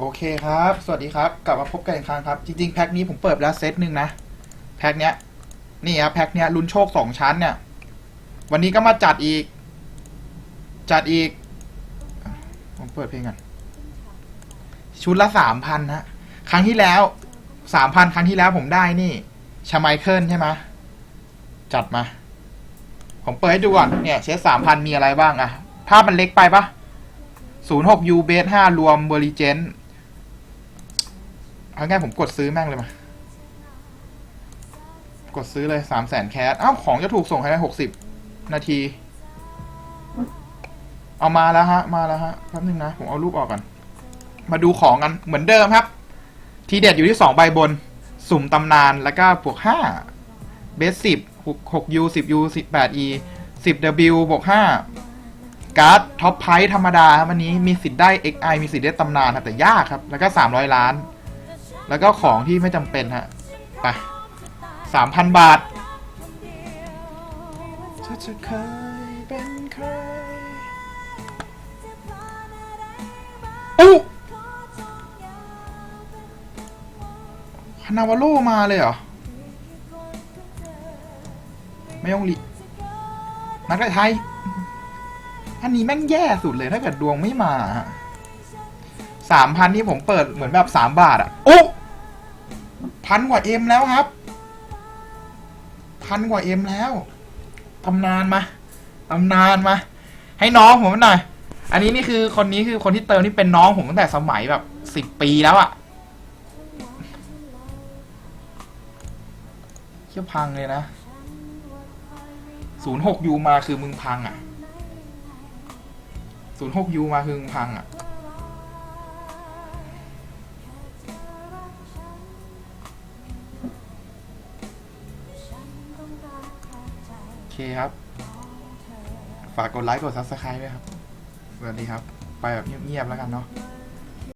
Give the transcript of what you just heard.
โอเคครับ สวัสดีครับ กลับมาพบกันอีกครั้งครับ จริงๆ แพ็คนี้ผมเปิดไปแล้วเซตหนึ่งนะ แพ็คเนี้ย นี่ครับแพ็คเนี้ยลุ้นโชคสองชั้นเนี่ย วันนี้ก็มาจัดอีก จัดอีก ผมเปิดเพลงก่อน ชุดละสามพันฮะ ครั้งที่แล้วสามพันครั้งที่แล้วผมได้นี่ชาไมเคิลใช่ไหมจัดมา ผมเปิดให้ดูก่อน เนี่ยเซตสามพันมีอะไรบ้างอะภาพมันเล็กไปปะศูนย์หกยูเบสห้ารวมเบอร์ริเจน เอาง่ายผมกดซื้อแม่งเลยมา กดซื้อเลยสามแสนแคสอ้าวของจะถูกส่งภายในหกสิบนาที เอามาแล้วฮะ มาแล้วฮะ แป๊บนึงนะ ผมเอารูปออกก่อน มาดูของกัน เหมือนเดิมครับ ทีเด็ดอยู่ที่สองใบบน สุ่มตำนาน แล้วก็บวกห้า เบสสิบหกหกยูสิบยูสิบแปดอีสิบวบวกห้าการ์ดท็อปไพธรรมดาครับวันนี้มีสิทธิ์ได้ XI มีสิทธิ์ได้ตำนานครับแต่ยากครับ แล้วก็สามร้อยล้าน แล้วก็ของที่ไม่จำเป็นฮะ ไปสามพันบาทเธอจะเคยเป็นใครอู้ฮานาวาโลมาเลยเหรอ ไม่ต้องรีนักไทย อันนี้แม่งแย่สุดเลยถ้าเกิดดวงไม่มาสามพันที่ผมเปิดเหมือนแบบสามบาทอะโอ้ พันกว่าเอ็มแล้วครับ พันกว่าเอ็มแล้วตำนานมาตำนานมา ให้น้องผมหน่อย อันนี้นี่คือคนนี้คือคนที่เติมนี่เป็นน้องผมตั้งแต่สมัยแบบสิบปีแล้วอะเชี่ยพังเลยนะศูนย์หกยูมาคือมึงพังอะศูนย์หกยูมาคือมึงพังอะโคครับ ฝากกดไลค์กดซับสไคร b e ด้วยครับ สวัสดีครับ ไปแบบเงียบๆแล้วกันเนาะ